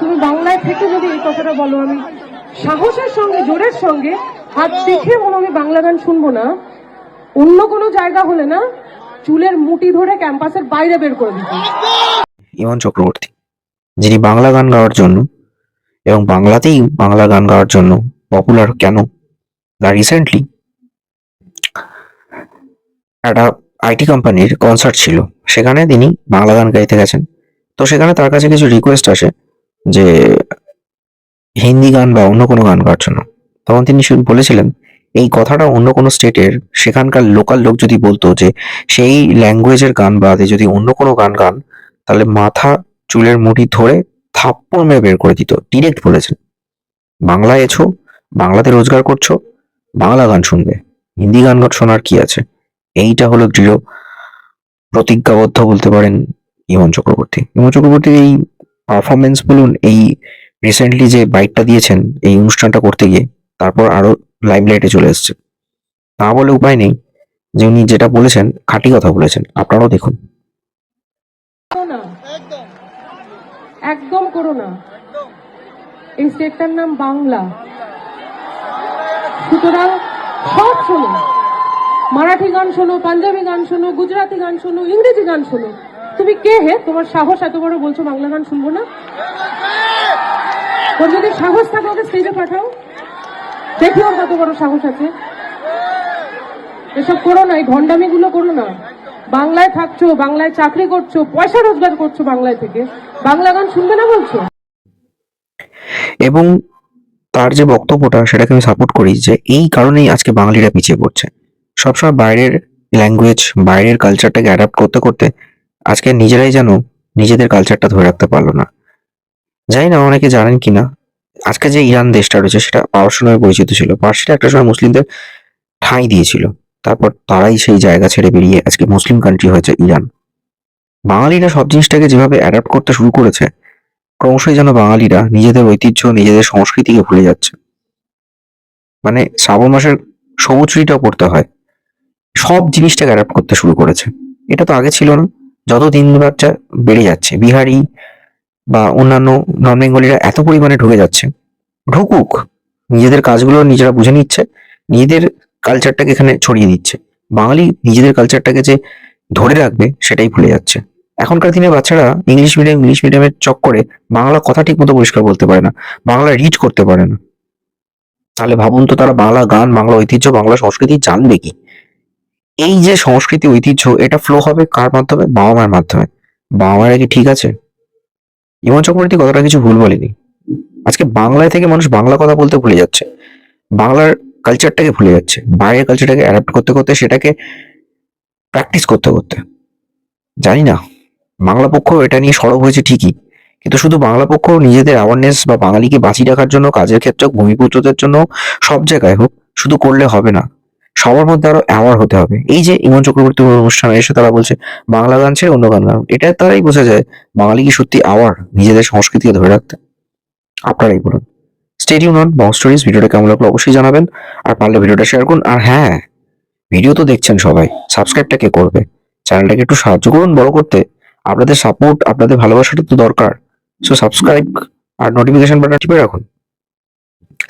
তুমি বাংলায় থেকে যদি এই কথাটা বলো, আমি সাহসের সঙ্গে, জোরের সঙ্গে, হাত দেখে বলো, আমি বাংলা গান শুনব না। অন্য কোনো জায়গা হলে না, চুলের মুটি ধরে ক্যাম্পাসের বাইরে বের করে দিত ইমন চক্রবর্তী, যিনি বাংলা গান গাওয়ার জন্য এবং বাংলাতেই বাংলা গান গাওয়ার জন্য পপুলার কেন? না রিসেন্টলি একটা আইটি কোম্পানির কনসার্ট ছিল। সেখানে তিনি বাংলা গান গাইতে গেছেন। তো সেখানে তার কাছে কিছু রিকোয়েস্ট আসে। যে হিন্দি গান বা অন্য কোনো গান গাওয়ার জন্য তখন তিনি শুধু বলেছিলেন, এই কথাটা অন্য কোনো স্টেটের সেখানকার লোকাল লোক যদি বলতো যে সেই ল্যাঙ্গুয়েজের গান বাদে যদি অন্য কোনো গান গান, তাহলে মাথা চুলের মুঠি ধরে থাপ্পড় মেরে বের করে দিত। ডিরেক্ট বলেছেন। বাংলায় এছো, বাংলাতে রোজগার করছ, বাংলা গান শুনবে। হিন্দি গান শোনার কি আছে? এইটা হলো দৃঢ় প্রতিজ্ঞাবদ্ধ বলতে পারেন ইমন চক্রবর্তী। ইমন চক্রবর্তীর এই পারফরমেন্স বলুন, এই রিসেন্টলি যে বাইকটা দিয়েছেন, এই অনুষ্ঠানটা করতে গিয়ে, তারপর আরও লাইমলাইটে চলে এসছে। তা বলে উপায় নেই, যে উনি যেটা বলেছেন, খাঁটি কথা বলেছেন। আপনারাও দেখুন। একদম। করো না। এই স্টেটটার নাম বাংলা। সুতরাং সব শোনো। মারাঠি গান শোনো, পাঞ্জাবি গান শোনো, গুজরাটি গান শোনো, ইংরেজি গান শোনো। তুমি কে হে? তোমার সাহস এত বড় বলছো, বাংলা গান শুনব না? তোর যদি সাহস থাকে, ওকে স্টেজে পাঠাও। দেখি ওর কত বড় সাহস আছে। এসব করো না, এই ভণ্ডামি গুলো করো না। বাংলায় থাকছো, বাংলায় চাকরি করছ, পয়সা রোজগার করছ বাংলায় থেকে। বাংলা গান শুনবে না বলছো? এবং তার যে বক্তব্যটা, সেটাকে আমি সাপোর্ট করি যে এই কারণেই আজকে বাঙালিরা পিছিয়ে পড়ছে। সবসময় বাইরের ল্যাঙ্গুয়েজ বাইরের কালচারটাকে অ্যাডাপ্ট করতে করতে আজকে নিজেরাই যেন নিজেদের কালচারটা ধরে রাখতে পারল না। জানি না অনেকে জানেন কিনা, আজকে যে ইরান দেশটা রয়েছে সেটা পারস্য নামে পরিচিত ছিল। পার্সিটা একটা সময় মুসলিমদের ঠাঁই দিয়েছিল। তারপর তারাই সেই জায়গা ছেড়ে বেরিয়ে আজকে মুসলিম কান্ট্রি হয়েছে ইরান। বাঙালিরা সব জিনিসটাকে যেভাবে অ্যাডাপ্ট করতে শুরু করেছে, ক্রমশই যেন বাঙালিরা নিজেদের ঐতিহ্য, নিজেদের সংস্কৃতিকে ভুলে যাচ্ছে। মানে শ্রাবণ মাসের সবুজ চুরিটাও পড়তে হয়। সব জিনিসটাকে অ্যাডাপ্ট করতে শুরু করেছে। এটা তো আগে ছিল না। যত দিন বাচ্চা বেড়ে যাচ্ছে, বিহারি বা অন্যান্য নন বেঙ্গলিরা এত পরিমাণে ঢুকে যাচ্ছে, ঢুকুক। নিজেদের কাজগুলো নিজেরা বুঝে নিচ্ছে, নিজেদের কালচারটাকে এখানে ছড়িয়ে দিচ্ছে। বাঙালি নিজেদের কালচারটাকে যে ধরে রাখবে, সেটাই ভুলে যাচ্ছে। এখনকার দিনে বাচ্চারা ইংলিশ মিডিয়াম ইংলিশ মিডিয়ামের চক্করে বাংলা কথা ঠিক মতো পরিষ্কার বলতে পারে না, বাংলা রিড করতে পারে না। তাহলে ভাবুন তো তারা বাংলা গান, বাংলা ঐতিহ্য, বাংলা সংস্কৃতি জানবে কি? এই যে সংস্কৃতি ঐতিহ্য, এটা ফ্লো হবে কার মাধ্যমে? বাবা মায়ের মাধ্যমে। বাবা মায়েরা কি ঠিক আছে? ইমন চক্রবর্তী কথাটা কিছু ভুল বলেনি। আজকে বাংলায় থেকে মানুষ বাংলা কথা বলতে ভুলে যাচ্ছে। বাংলার কালচারটাকে ভুলে যাচ্ছে। বাইরের কালচারটাকে অ্যাডাপ্ট করতে করতে সেটাকে প্র্যাকটিস করতে করতে। জানি না। বাংলা পক্ষ এটা নিয়ে সরব হয়েছে ঠিকই। কিন্তু শুধু বাংলা পক্ষ, নিজেদের অ্যাওয়ারনেস বা বাঙালিকে বাঁচিয়ে রাখার জন্য, কাজের ক্ষেত্রে ভূমিপুত্রদের জন্য, সব জায়গায় হোক, শুধু করলে হবে না। সবার মধ্যে আরও অ্যাওয়ার হতে হবে। এই যে ইমন চক্রবর্তী অনুষ্ঠানে এসে তারা বলছে, বাংলা গান ছেড়ে অন্য গান গান। এটা তারাই বোঝা যায়, বাঙালি কি সত্যি আওয়ার নিজেদের সংস্কৃতিকে ধরে রাখতে। আপনারাই বলুন। স্টেডিয়াম নন বং স্টোরিজ ভিডিওটা কেমন লাগল অবশ্যই জানাবেন। আর পারলে ভিডিওটা শেয়ার করুন। আর হ্যাঁ ভিডিও তো দেখছেন সবাই সাবস্ক্রাইবটা কে করবে? চ্যানেলটাকে একটু সাহায্য করুন বড় করতে। আপনাদের সাপোর্ট আপনাদের ভালোবাসাটা তো দরকার। সো সাবস্ক্রাইব আর নোটিফিকেশন বাটন টিপে রাখুন।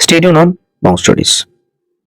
স্টেডিয়াম নন বং স্টোরিজ